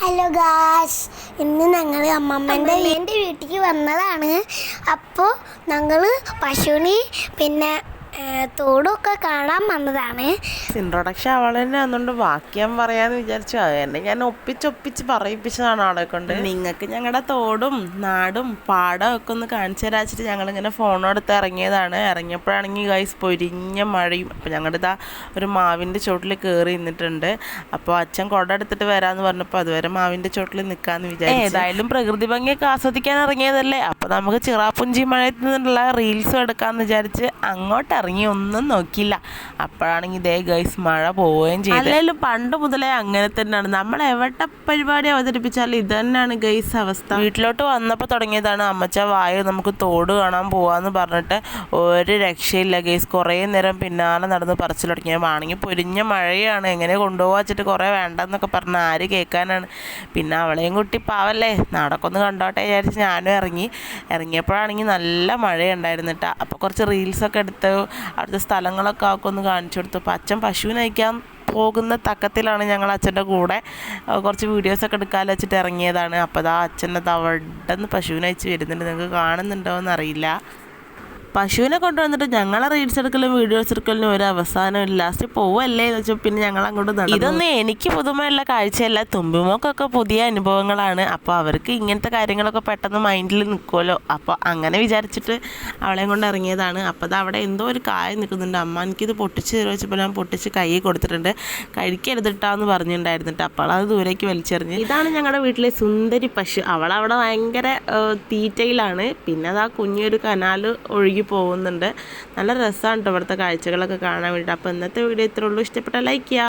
Hello Gauss ഇന്ന് ഞങ്ങൾ അമ്മമ്മേന്റെ എന്റെ വീട്ടിലേക്ക് വന്നതാണ്. അപ്പോൾ ഞങ്ങൾ പശുവിനെ പിന്നെ തോടൊക്കെ കാണാൻ വന്നതാണ്. ഇൻട്രൊഡക്ഷൻ അവൾ തന്നെ വന്നുകൊണ്ട് വാക്യം പറയാന്ന് വിചാരിച്ചു. അത് തന്നെ ഞാൻ ഒപ്പിച്ചൊപ്പിച്ച് പറയിപ്പിച്ചതാണ് അവളെ കൊണ്ട്. നിങ്ങൾക്ക് ഞങ്ങളുടെ തോടും നാടും പാടം ഒക്കെ ഒന്ന് കാണിച്ചു തരാച്ചിട്ട് ഞങ്ങളിങ്ങനെ ഫോണെടുത്ത് ഇറങ്ങിയതാണ്. ഇറങ്ങിയപ്പോഴാണെങ്കിൽ ഗൈസ് പൊരിഞ്ഞ മഴയും. അപ്പോൾ ഞങ്ങളുടെ ഇതാ ഒരു മാവിന്റെ ചോട്ടിൽ കയറി നിന്നിട്ടുണ്ട്. അപ്പോൾ അച്ഛൻ കുട എടുത്തിട്ട് വരാമെന്ന് പറഞ്ഞപ്പോൾ അതുവരെ മാവിന്റെ ചോട്ടിൽ നിൽക്കാമെന്ന് വിചാരിച്ചു. ഏതായാലും പ്രകൃതി ഭംഗിയൊക്കെ ആസ്വദിക്കാൻ ഇറങ്ങിയതല്ലേ? അപ്പോൾ നമുക്ക് ചിറാപ്പുഞ്ചി മഴയത്ത് നിന്നുള്ള റീൽസും എടുക്കാമെന്ന് വിചാരിച്ച് അങ്ങോട്ട് ഇറങ്ങി ഒന്നും നോക്കിയില്ല. അപ്പോഴാണെങ്കിൽ ഇതേ ഗൈസ് മഴ പോവുകയും ചെയ്തു. അല്ലെങ്കിലും പണ്ട് മുതലേ അങ്ങനെ തന്നെയാണ്. നമ്മൾ എവിടെ പരിപാടി അവതരിപ്പിച്ചാലും ഇത് തന്നെയാണ് ഗൈസ് അവസ്ഥ. വീട്ടിലോട്ട് വന്നപ്പോൾ തുടങ്ങിയതാണ് അമ്മച്ച വായു നമുക്ക് തോട് കാണാൻ പോവാന്ന് പറഞ്ഞിട്ട് ഒരു രക്ഷയില്ല ഗൈസ് കുറേ നേരം പിന്നാലെ നടന്ന് പറച്ചിൽ തുടങ്ങിയ ആണെങ്കിൽ പൊരിഞ്ഞ മഴയാണ്. എങ്ങനെ കൊണ്ടുപോകാ വെച്ചിട്ട് കുറേ വേണ്ടെന്നൊക്കെ പറഞ്ഞ് ആര് കേൾക്കാനാണ്. പിന്നെ അവളെയും കുട്ടി പാവല്ലേ. നടക്കൊന്ന് കണ്ടോട്ടെ വിചാരിച്ച് ഞാനും ഇറങ്ങി. ഇറങ്ങിയപ്പോഴാണെങ്കിൽ നല്ല മഴയുണ്ടായിരുന്നു കേട്ടോ അപ്പോൾ കുറച്ച് റീൽസൊക്കെ എടുത്ത് അവിടുത്തെ സ്ഥലങ്ങളൊക്കെ ആക്കൊന്ന് കാണിച്ചു കൊടുത്തു. അപ്പോൾ അച്ഛൻ പശുവിനെ അയക്കാൻ പോകുന്ന തക്കത്തിലാണ് ഞങ്ങൾ അച്ഛന്റെ കൂടെ. കുറച്ച് വീഡിയോസൊക്കെ എടുക്കാമെന്ന് വെച്ചിട്ട് ഇറങ്ങിയതാണ്. അപ്പോൾ അതാ അച്ഛനത് അവിടെ നിന്ന് പശുവിനെ അയച്ച് വരുന്നുണ്ട്. നിങ്ങൾക്ക് കാണുന്നുണ്ടോ എന്നറിയില്ല. പശുവിനെ കൊണ്ടുവന്നിട്ട് ഞങ്ങളെ റീൽസ് എടുക്കലും വീഡിയോസ് എടുക്കലും ഒരു അവസാനം ലാസ്റ്റ് പോവല്ലേ എന്ന് വെച്ചാൽ പിന്നെ ഞങ്ങൾ അങ്ങോട്ട് നടന്നു. ഇതൊന്നും എനിക്ക് പുതുമയുള്ള കാഴ്ചയല്ല. തുമ്പിമോക്കൊക്കെ പുതിയ അനുഭവങ്ങളാണ്. അപ്പോൾ അവർക്ക് ഇങ്ങനത്തെ കാര്യങ്ങളൊക്കെ പെട്ടെന്ന് മൈൻഡിൽ നിൽക്കുമല്ലോ അപ്പോൾ അങ്ങനെ വിചാരിച്ചിട്ട് അവളെ കൊണ്ട് ഇറങ്ങിയതാണ്. അപ്പോൾ അത് അവിടെ എന്തോ ഒരു കായ നിൽക്കുന്നുണ്ട്. അമ്മ എനിക്കിത് പൊട്ടിച്ച് തരുമോ വെച്ചപ്പോൾ ഞാൻ പൊട്ടിച്ച് കൈ കൊടുത്തിട്ടുണ്ട്. കഴിക്കരുതിട്ടാന്ന് പറഞ്ഞിട്ടുണ്ടായിരുന്നിട്ട്. അപ്പോൾ അത് ദൂരേക്ക് വലിച്ചെറിഞ്ഞ്. ഇതാണ് ഞങ്ങളുടെ വീട്ടിലെ സുന്ദരി പശു. അവളവിടെ ഭയങ്കര തീറ്റയിലാണ്. പിന്നെ അത് ആ കുഞ്ഞൊരു കനാൽ ഒഴുകി പോകുന്നുണ്ട് നല്ല രസമാണ് കേട്ടോ ഇവിടുത്തെ കാഴ്ചകളൊക്കെ കാണാൻ വേണ്ടിയിട്ട്. അപ്പോൾ ഇന്നത്തെ വീഡിയോ ഇത്രയുള്ളൂ ഇഷ്ടപ്പെട്ട ലൈക്ക് ചെയ്യുക.